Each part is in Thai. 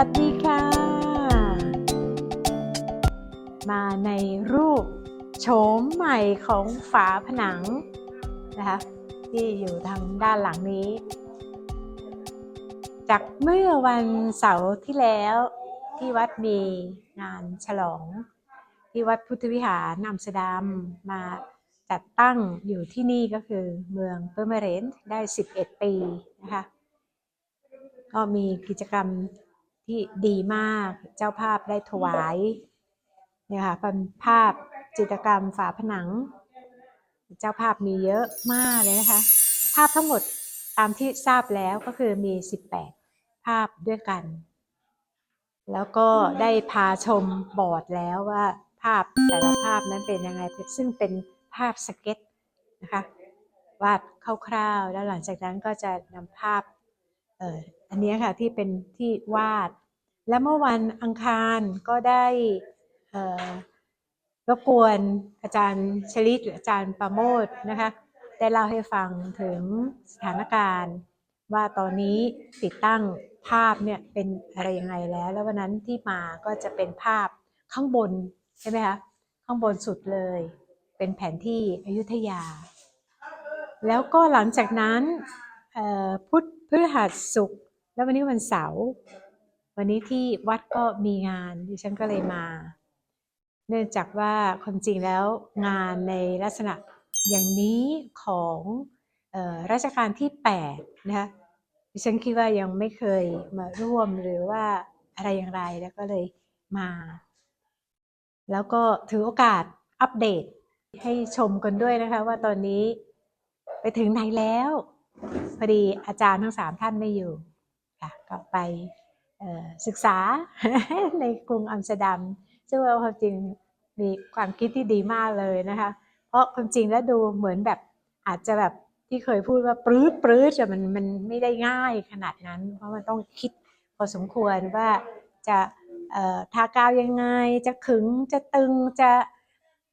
วัสดีค่ะ มาในรูปโฉมใหม่ของฝาผนังนะคะที่อยู่ทางด้านหลังนี้ จากเมื่อวันเสาร์ที่แล้วที่วัดมีงานฉลอง ที่วัดพุทธวิหารอัมสร์ดัมมาจัดตั้งอยู่ที่นี่ก็คือเมืองเปอร์เมเรนต์ได้ 11 ปีนะคะก็มีกิจกรรม ที่ดีมากเจ้าภาพได้ถวายเนี่ยค่ะเป็นภาพจิตรกรรมฝาผนัง เจ้าภาพมีเยอะมากเลยนะคะ ภาพทั้งหมดตามที่ทราบแล้วก็คือมี 18 ภาพด้วยกัน แล้วก็ได้พาชมบอร์ดแล้วว่าภาพแต่ละภาพนั้นเป็นยังไงซึ่งเป็นภาพสเก็ตนะคะวาดคร่าวๆ แล้วหลังจากนั้นก็จะนำภาพ อันนี้ค่ะที่เป็นที่วาด และเมื่อวันอังคารก็ได้รบกวนอาจารย์ชลิตหรืออาจารย์ประโมทนะคะได้เล่าให้ฟังถึงสถานการณ์ ว่าตอนนี้ติดตั้งภาพเนี่ยเป็นอะไรยังไงแล้ว แล้ววันนั้นที่มาก็จะเป็นภาพข้างบนใช่ไหมคะข้างบนสุดเลย เป็นแผนที่อยุธยา แล้วก็หลังจากนั้นพุธพฤหัสศุกร์ แล้ววันนี้วันเสาร์วันนี้ที่วัดก็มีงานดิฉันก็เลยมา เนื่องจากว่าความจริงแล้วงานในลักษณะอย่างนี้ของออรัชกาลที่8นะคะดิฉันคิดว่ายังไม่เคยมาร่วมหรือว่าอะไรอย่างไรแล้วก็เลยมา แล้วก็ถือโอกาสอัปเดตให้ชมกันด้วยนะคะ ว่าตอนนี้ไปถึงไหนแล้ว พอดีอาจารย์ทั้งสามท่านไม่อยู่ ค่ะก็ไปศึกษาในกรุงอัมสเตอร์ดัมซึ่งความจริงมีความคิดที่ดีมากเลยนะคะ เพราะความจริงแล้วดูเหมือนแบบอาจจะแบบที่เคยพูดว่าปรื้ดปรื้ดแต่มันมันไม่ได้ง่ายขนาดนั้น เพราะมันต้องคิดพอสมควรว่าจะทากาวยังไง จะขึงจะตึงจะ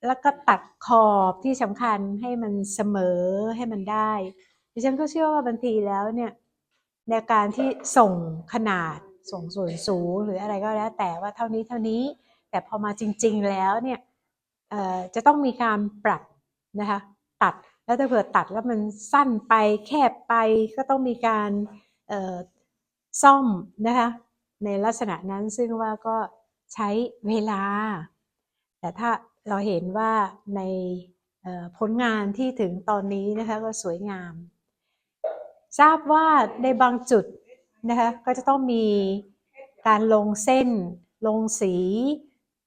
แล้วก็ตัดขอบที่สำคัญให้มันเสมอให้มันได้ดิฉันก็เชื่อว่าบางทีแล้วเนี่ย ในการที่ส่งขนาดส่งส่วนสูงหรืออะไรก็แล้วแต่ว่าเท่านี้เท่านี้ แต่พอมาจริง ๆ แล้วเนี่ยจะต้องมีการปรับนะคะตัดแล้วถ้าเผื่อตัดแล้วมันสั้นไปแคบไปก็ต้องมีการซ่อมนะคะในลักษณะนั้นซึ่งว่าก็ใช้เวลา แต่ถ้าเราเห็นว่าในผลงานที่ถึงตอนนี้นะคะก็สวยงาม ทราบว่าในบางจุดนะคะก็จะต้องมีการลงเส้น ลงสี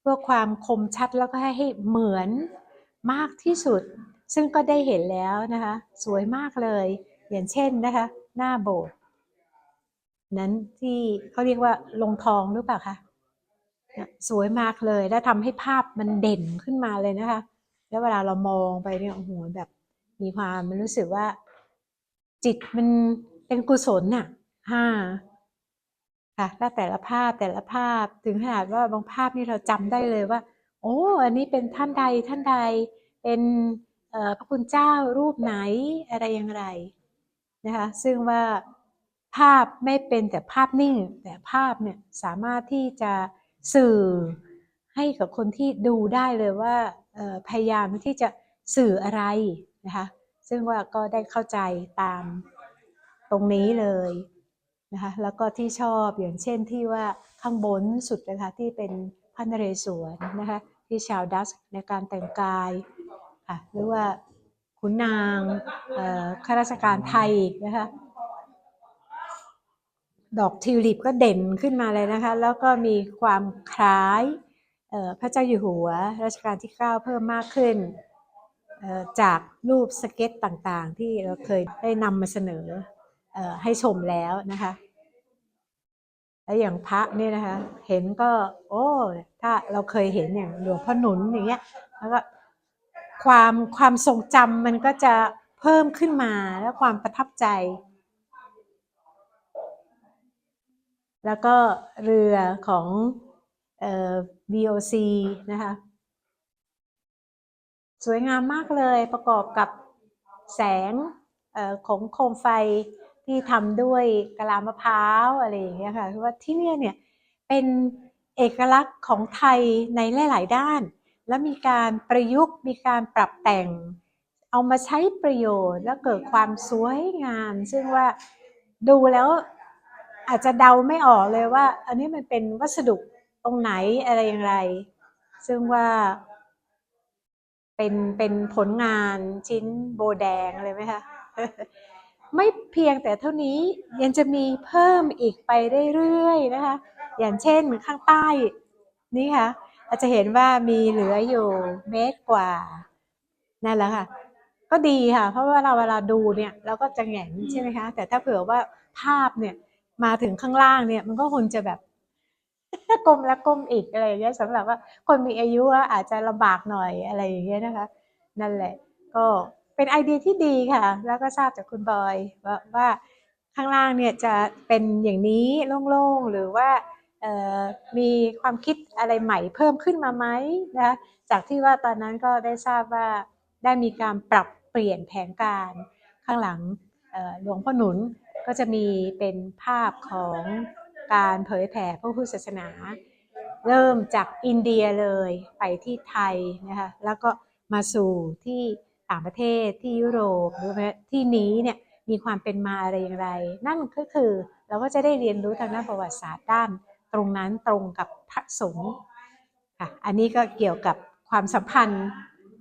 เพื่อความคมชัดแล้วก็ให้เหมือนมากที่สุด ซึ่งก็ได้เห็นแล้วนะคะ สวยมากเลย อย่างเช่นนะคะ หน้าโบสถ์นั้นที่เขาเรียกว่าลงทองหรือเปล่าคะสวยมากเลยแล้วทำให้ภาพมันเด่นขึ้นมาเลยนะคะ แล้วเวลาเรามองไปเนี่ยโอ้โหแบบมีความมันรู้สึกว่า จิตมันเป็นกุศลน่ะฮ่าค่ะแล้วแต่ละภาพแต่ละภาพถึงขนาดว่าบางภาพนี่เราจำได้เลยว่า โอ้อันนี้เป็นท่านใดท่านใดเป็นพระคุณเจ้ารูปไหนอะไรอย่างไรนะคะซึ่งว่าภาพไม่เป็นแต่ภาพนิ่ง แต่ภาพเนี่ยสามารถที่จะสื่อให้กับคนที่ดูได้เลยว่าพยายามที่จะสื่ออะไรนะคะ ซึ่งว่าก็ได้เข้าใจตามตรงนี้เลยนะคะแล้วก็ที่ชอบอย่างเช่นที่ว่าข้างบนสุดนะคะที่เป็นพระนเรศวรนะคะที่ชาวดัชในการแต่งกายค่ะหรือว่าขุนนางข้าราชการไทยอีกนะคะดอกทิวลิปก็เด่นขึ้นมาเลยนะคะ แล้วก็มีความคล้ายพระเจ้าอยู่หัวรัชกาลที่ 9 เพิ่มมากขึ้น จากรูปสเก็ตต่างๆ ที่เราเคยได้นำมาเสนออให้ชมแล้วนะคะและอย่างพระเนี่ยนะคะ เห็นก็ โอ้ ถ้าเราเคยเห็นอย่างหลวงพ่อหนุนอย่างเงี้ยแล้วก็ความความทรงจำมันก็จะเพิ่มขึ้นมาแล้วความประทับใจ แล้วก็เรือของเอ่อ VOC นะคะ สวยงามมากเลยประกอบกับแสงออของโคมไฟที่ทำด้วยกะลามะพร้าวอะไรอย่างเงี้ยค่ะคือว่าที่เนี่ยเนี่ยเป็นเอกลักษณ์ของไทยในหลาย ๆ ด้าน และมีการประยุกต์มีการปรับแต่ง เอามาใช้ประโยชน์ แล้วเกิดความสวยงาม ซึ่งว่าดูแล้วอาจจะเดาไม่ออกเลยว่า อันนี้มันเป็นวัสดุตรงไหนอะไรอย่างไร ซึ่งว่า เป็นเป็นผลงานชิ้นโบแดงเลยไหมคะไม่เพียงแต่เท่านี้ยังจะมีเพิ่มอีกไปเรื่อยๆนะคะ อย่างเช่นข้างใต้นี่ค่ะอาจจะเห็นว่ามีเหลืออยู่เมตรกว่านั่นแหละค่ะ ก็ดีค่ะ เพราะว่าเราเวลาดูเนี่ยเราก็จะแหงนใช่ไหมคะ แต่ถ้าเผื่อว่าภาพเนี่ยมาถึงข้างล่างเนี่ยมันก็คงจะแบบ ก้มแล้วก้มอีกอะไรอย่างเงี้ยสำหรับว่าคนมีอายุอะอาจจะลำบากหน่อยอะไรอย่างเงี้ยนะคะ นั่นแหละ ก็เป็นไอเดียที่ดีค่ะ แล้วก็ทราบจากคุณบอยว่าว่าข้างล่างเนี่ยจะเป็นอย่างนี้โล่งๆหรือว่าเอ่อมีความคิดอะไรใหม่เพิ่มขึ้นมาไหมนะจากที่ว่าตอนนั้นก็ได้ทราบว่าได้มีการปรับเปลี่ยนแผนการข้างหลังหลวงพ่อหนุนก็จะมีเป็นภาพของ การเผยแผ่พระพุทธศาสนา เริ่มจากอินเดียเลยไปที่ไทยนะคะแล้วก็มาสู่ที่ต่างประเทศที่ยุโรปหรือว่าที่นี้เนี่ยมีความเป็นมาอะไรอย่างไร นั่นก็คือเราก็จะได้เรียนรู้ทางด้านประวัติศาสตร์ด้าน ตรงนั้นตรงกับพระสงฆ์ค่ะอันนี้ก็เกี่ยวกับความสัมพันธ์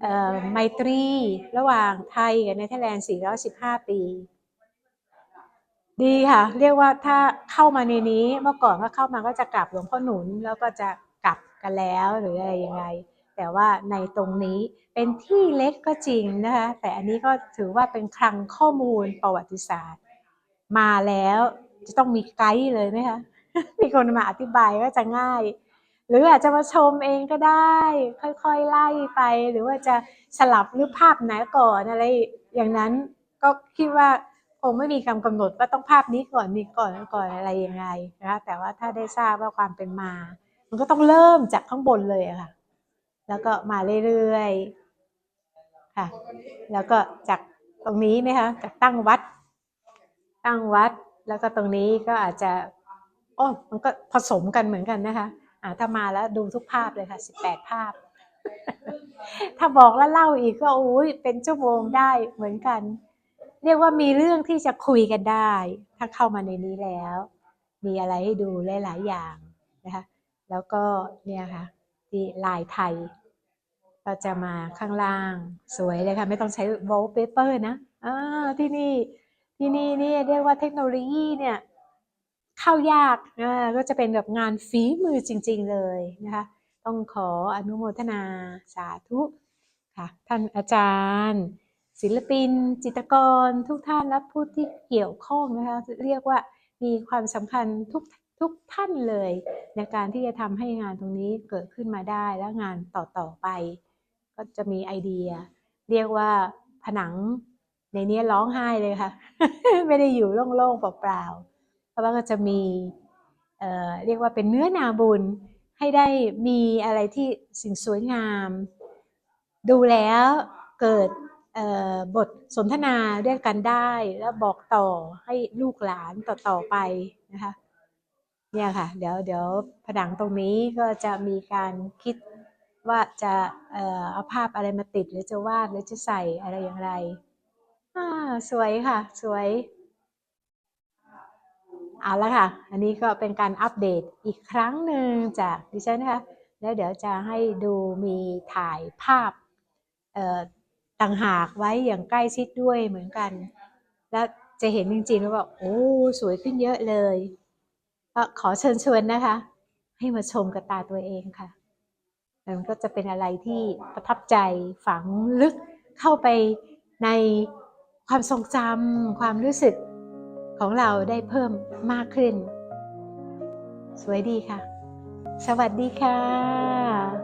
เอ่อไมตรี ระหว่างไทยกับเนเธอร์แลนด์ 415 ปี ดีค่ะ เรียกว่าถ้าเข้ามาในนี้เมื่อก่อนก็เข้ามาก็จะกลับหลวงพ่อหนุนแล้วก็จะกลับกันแล้วหรืออะไรยังไง แต่ว่าในตรงนี้เป็นที่เล็กก็จริงนะคะแต่อันนี้ก็ถือว่าเป็นคลังข้อมูลประวัติศาสตร์ มาแล้วจะต้องมีไกด์เลยไหมคะมีคนมาอธิบายก็จะง่าย หรืออาจจะมาชมเองก็ได้ ค่อยๆไล่ไป หรือว่าจะสลับหรือภาพไหนก่อนอะไรอย่างนั้นก็คิดว่า งไม่มีคำกำหนดว่าต้องภาพนี้ก่อนนี้ก่อนก่อนอะไรยังไงนะคะแต่ว่าถ้าได้ทราบว่าความเป็นมา มันก็ต้องเริ่มจากข้างบนเลยค่ะ แล้วก็มาเรื่อยๆค่ะ แล้วก็จากตรงนี้ไหมคะจากตั้งวัด ตั้งวัด แล้วก็ตรงนี้ก็อาจจะโอ้มันก็ผสมกันเหมือนกันนะคะอ่าถ้ามาแล้วดูทุกภาพเลยค่ะสิบแปดภาพ ถ้าบอกแล้วเล่าอีกก็โอ้ยเป็นชั่วโมงได้เหมือนกัน เรียกว่ามีเรื่องที่จะคุยกันได้ ถ้าเข้ามาในนี้แล้ว มีอะไรให้ดูหลายๆอย่างนะคะแล้วก็เนี่ยค่ะที่ลายไทยก็จะมาข้างล่างสวยเลยค่ะ ไม่ต้องใช้ wallpaper นะอ่าที่นี่ที่นี่นี่เรียกว่าเทคโนโลยีเนี่ยเข้ายากอ่าก็จะเป็นแบบงานฝีมือจริง ๆเลยนะคะ ต้องขออนุโมทนาสาธุค่ะ ท่านอาจารย์ ศิลปิน จิตรกรทุกท่านและผู้ที่เกี่ยวข้องนะคะเรียกว่ามีความสำคัญทุกทุกท่านเลย ในการที่จะทำให้งานตรงนี้เกิดขึ้นมาได้และงานต่อๆไป ก็จะมีไอเดีย เรียกว่าผนังในนี้ร้องไห้เลยค่ะ ไม่ได้อยู่โล่งๆเปล่าๆเพราะว่าก็จะมีเอ่อเรียกว่าเป็นเนื้อนาบุญให้ได้มีอะไรที่สิ่งสวยงาม ดูแล้วเกิด บทสนทนาด้วยกันได้แล้วบอกต่อให้ลูกหลานต่อๆไปนะคะเนี่ยค่ะ เดี๋ยวเดี๋ยวผนังตรงนี้ก็จะมีการคิดว่าจะเออเอาภาพอะไรมาติดหรือจะวาดหรือจะใส่อะไรอย่างไรอ่าสวยค่ะ สวยเอาละค่ะ อันนี้ก็เป็นการอัปเดตอีกครั้งหนึ่งจากดิฉันนะคะแล้วเดี๋ยวจะให้ดูมีถ่ายภาพเออ ต่างหากไว้อย่างใกล้ชิดด้วยเหมือนกัน แล้วจะเห็นจริงๆแล้วว่าโอ้สวยขึ้นเยอะเลยก็ขอเชิญชวนนะคะ ให้มาชมกับตาตัวเองค่ะมันก็จะเป็นอะไรที่ประทับใจฝังลึกเข้าไปในความทรงจำความรู้สึกของเราได้เพิ่มมากขึ้น สวยดีค่ะ สวัสดีค่ะ